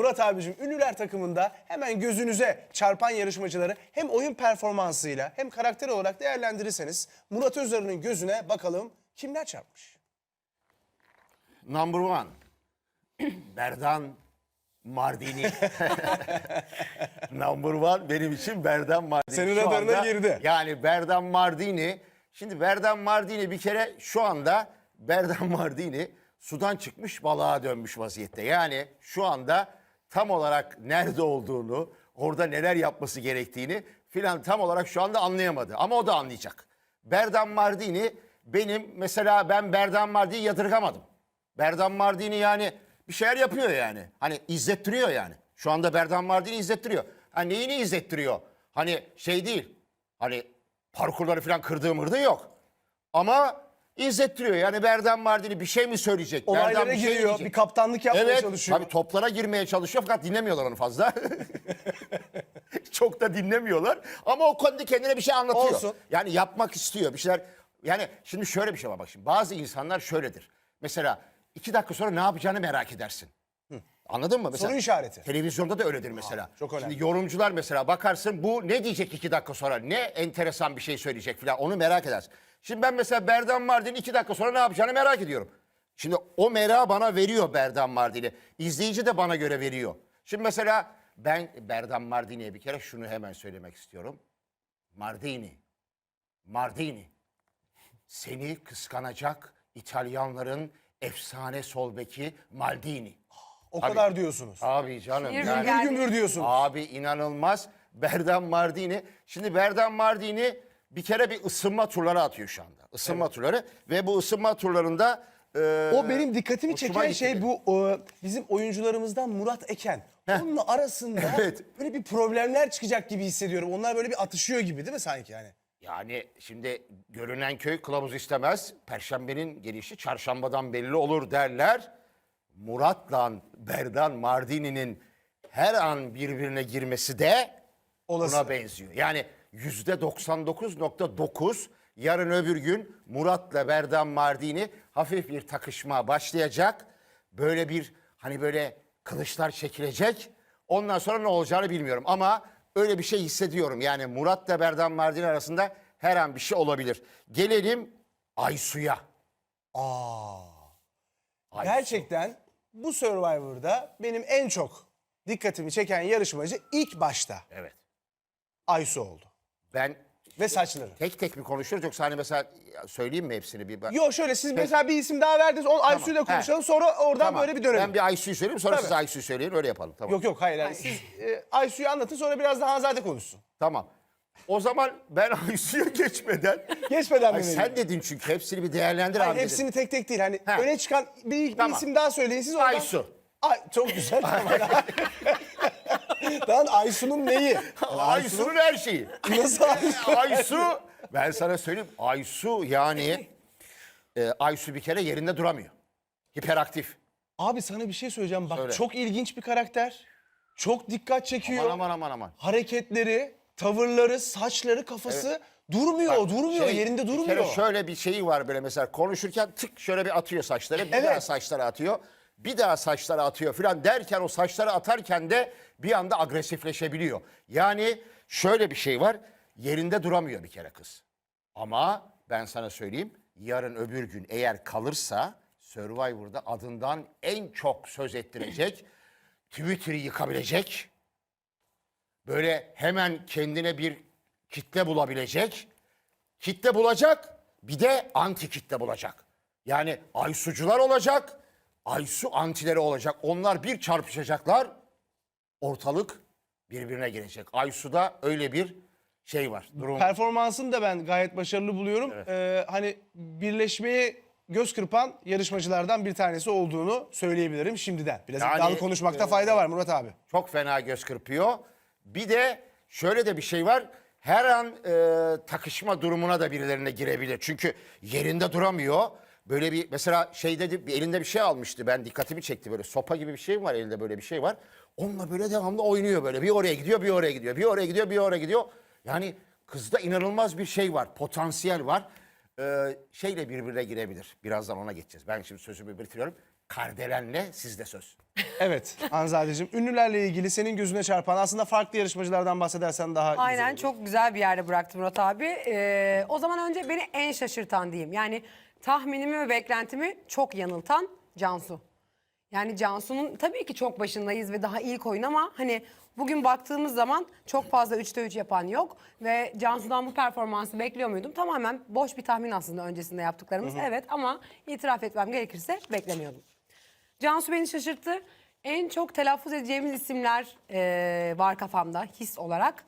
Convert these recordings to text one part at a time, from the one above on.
Murat abicim ünlüler takımında hemen gözünüze çarpan yarışmacıları hem oyun performansıyla hem karakter olarak değerlendirirseniz Murat Özarı'nın gözüne bakalım kimler çarpmış? Number one. Berdan Mardini. Number one benim için Berdan Mardini. Senin Şu radarına anda- girdi. Yani Berdan Mardini. Şimdi Berdan Mardini bir kere şu anda Berdan Mardini sudan çıkmış balığa dönmüş vaziyette. Yani şu anda tam olarak nerede olduğunu, orada neler yapması gerektiğini filan tam olarak şu anda anlayamadı. Ama o da anlayacak. Berdan Mardini benim mesela ben Berdan Mardini'yi yadırgamadım. Berdan Mardini yani bir şeyler yapıyor yani. Hani izlettiriyor yani. Şu anda Berdan Mardini izlettiriyor. Ha neyini izlettiriyor? Hani şey değil. Hani parkurları falan kırdığı mırdığı yok. Ama izlettiriyor. Yani Berdan Mardini bir şey mi söyleyecek? Berdan Olaylara bir şey giriyor, diyecek. bir kaptanlık yapmaya Evet, çalışıyor. tabii toplara girmeye çalışıyor fakat dinlemiyorlar onu fazla. Çok da dinlemiyorlar. Ama o konuda kendine bir şey anlatıyor. Olsun. Yani yapmak istiyor bir şeyler. Yani şimdi şöyle bir şey var bak şimdi. Bazı insanlar şöyledir. Mesela iki dakika sonra ne yapacağını merak edersin. Anladın mı? Mesela, Soru işareti. Televizyonda da öyledir mesela. çok önemli. Şimdi yorumcular mesela bakarsın bu ne diyecek iki dakika sonra? Ne enteresan bir şey söyleyecek falan onu merak edersin. Şimdi ben mesela Berdan Mardin iki dakika sonra ne yapacağını merak ediyorum. Şimdi o merakı bana veriyor Berdan Mardin'i. İzleyici de bana göre veriyor. Şimdi mesela ben Berdan Mardini'ye bir kere şunu hemen söylemek istiyorum. Mardini, Mardini seni kıskanacak İtalyanların efsane sol beki Maldini. O kadar diyorsunuz. Abi canım. Gümbür yani- geldi. Gümbür diyorsunuz. Abi inanılmaz. Berdan Mardini. Şimdi Berdan Mardini bir kere bir ısınma turları atıyor şu anda. Isınma turları. Ve bu ısınma turlarında... e, O benim dikkatimi hoşuma çeken gitti şey benim. bu o, bizim oyuncularımızdan Murat Eken. Onunla arasında Evet. böyle bir problemler çıkacak gibi hissediyorum. Onlar böyle bir atışıyor gibi değil mi sanki yani? Yani şimdi görünen köy kılavuz istemez. Perşembenin gelişi çarşambadan belli olur derler. Murat'la Berdan Mardini'nin her an birbirine girmesi de Olası. buna benziyor. Yani yüzde 99.9 yarın öbür gün Murat'la Berdan Mardini hafif bir takışma başlayacak. Böyle bir hani böyle kılıçlar çekilecek. Ondan sonra ne olacağını bilmiyorum ama öyle bir şey hissediyorum. Yani Murat'la Berdan Mardini arasında her an bir şey olabilir. Gelelim Aysu'ya. Aa. Aysu. Gerçekten bu Survivor'da benim en çok dikkatimi çeken yarışmacı ilk başta Evet. Aysu oldu. Ben Ve saçları. tek tek mi konuşuruz yoksa hani mesela söyleyeyim mi hepsini bir? bak- Yo şöyle siz mesela bir isim daha verdiniz. O Aysu'yla konuşalım. Sonra oradan Tamam. böyle bir dönelim. Ben bir Aysu'yu söyleyeyim sonra Tabii. siz Aysu'yu söyleyin öyle yapalım. Tamam. Yok yok hayır. hayır. Siz e, Aysu'yu anlatın sonra biraz daha Hanzade konuşsun. Tamam. O zaman ben Aysu'ya geçmeden... Geçmeden Ay mi sen dedin çünkü hepsini bir değerlendir Hayır, abi dedin. hepsini tek tek değil. Hani He. öne çıkan bir, bir Tamam. isim daha söyleyin siz oradan. Aysu. Ay, çok güzel. Lan Aysu'nun neyi? Aysu'nun her şeyi. Nasıl Aysu? Aysu, ben sana söyleyeyim. Aysu yani... e, Aysu bir kere yerinde duramıyor. Hiperaktif. Abi sana bir şey söyleyeceğim. Bak Söyle. çok ilginç bir karakter. Çok dikkat çekiyor. Aman aman aman aman. Hareketleri, tavırları, saçları, kafası durmuyor, durmuyor, Şey, yerinde Bir durmuyor. kere şöyle bir şeyi var böyle mesela konuşurken tık şöyle bir atıyor saçları. Bir Evet. daha saçları atıyor. Bir daha saçları atıyor falan derken o saçları atarken de bir anda agresifleşebiliyor. Yani şöyle bir şey var. Yerinde duramıyor bir kere kız. Ama ben sana söyleyeyim yarın öbür gün eğer kalırsa Survivor'da adından en çok söz ettirecek, Twitter'ı yıkabilecek, böyle hemen kendine bir kitle bulabilecek, kitle bulacak bir de anti kitle bulacak. Yani Aysucular olacak, Aysu antileri olacak. Onlar bir çarpışacaklar, ortalık birbirine girecek. Aysu'da öyle bir şey var. Durum. Performansını da ben gayet başarılı buluyorum. Ee, hani birleşmeye göz kırpan yarışmacılardan bir tanesi olduğunu söyleyebilirim şimdiden. Biraz Yani, iddialı konuşmakta fayda var Murat abi. Çok fena göz kırpıyor. Bir de şöyle de bir şey var. Her an e, takışma durumuna da birilerine girebilir. Çünkü yerinde duramıyor. Böyle bir mesela şeyde de bir elinde bir şey almıştı. Ben dikkatimi çekti böyle sopa gibi bir şey var elinde böyle bir şey var. Onunla böyle devamlı oynuyor böyle. Bir oraya gidiyor, bir oraya gidiyor. Bir oraya gidiyor, bir oraya gidiyor. Yani kızda inanılmaz bir şey var. Potansiyel var. Ee, şeyle birbirine girebilir. Birazdan ona geçeceğiz. Ben şimdi sözümü bitiriyorum. Kardelen'le sizde söz. Evet Hanzadeciğim. Ünlülerle ilgili senin gözüne çarpan aslında farklı yarışmacılardan bahsedersen daha güzel Aynen olur. çok güzel bir yerde bıraktı Murat abi. Ee, o zaman önce beni en şaşırtan diyeyim. Yani tahminimi ve beklentimi çok yanıltan Cansu. Yani Cansu'nun tabii ki çok başındayız ve daha ilk oyun ama hani bugün baktığımız zaman çok fazla 3'te 3 yapan yok. Ve Cansu'dan bu performansı bekliyor muydum? Tamamen boş bir tahmin aslında öncesinde yaptıklarımız. Evet ama itiraf etmem gerekirse beklemiyordum. Cansu beni şaşırttı. En çok telaffuz edeceğimiz isimler eee, var kafamda his olarak.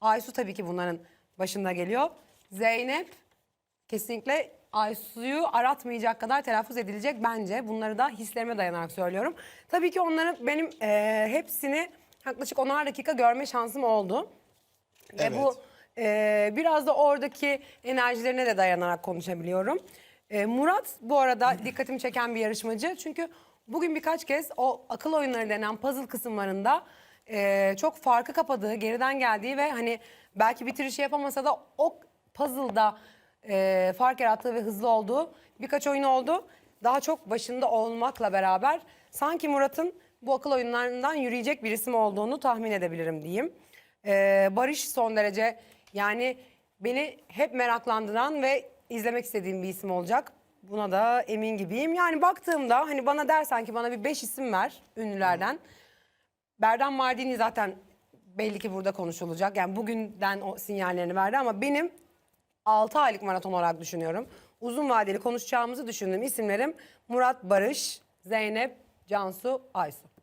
Aysu tabii ki bunların başında geliyor. Zeynep kesinlikle Aysu'yu aratmayacak kadar telaffuz edilecek bence. Bunları da hislerime dayanarak söylüyorum. Tabii ki onları benim eee, hepsini yaklaşık 10'ar dakika görme şansım oldu. Evet. Ve bu e, biraz da oradaki enerjilerine de dayanarak konuşabiliyorum. E, Murat bu arada dikkatimi çeken bir yarışmacı. Çünkü bugün birkaç kez o akıl oyunları denen puzzle kısımlarında e, çok farkı kapadığı, geriden geldiği ve hani belki bitirişi yapamasa da o puzzle'da e, fark yarattığı ve hızlı olduğu birkaç oyun oldu. Daha çok başında olmakla beraber sanki Murat'ın bu akıl oyunlarından yürüyecek bir isim olduğunu tahmin edebilirim diyeyim. Ee, Barış son derece yani beni hep meraklandıran ve izlemek istediğim bir isim olacak. Buna da emin gibiyim. Yani baktığımda hani bana dersen ki bana bir beş isim ver ünlülerden. Berdan Mardini zaten belli ki burada konuşulacak. Yani bugünden o sinyallerini verdi ama benim 6 aylık maraton olarak düşünüyorum. Uzun vadeli konuşacağımızı düşündüğüm isimlerim Murat Barış, Zeynep, Cansu, Aysu.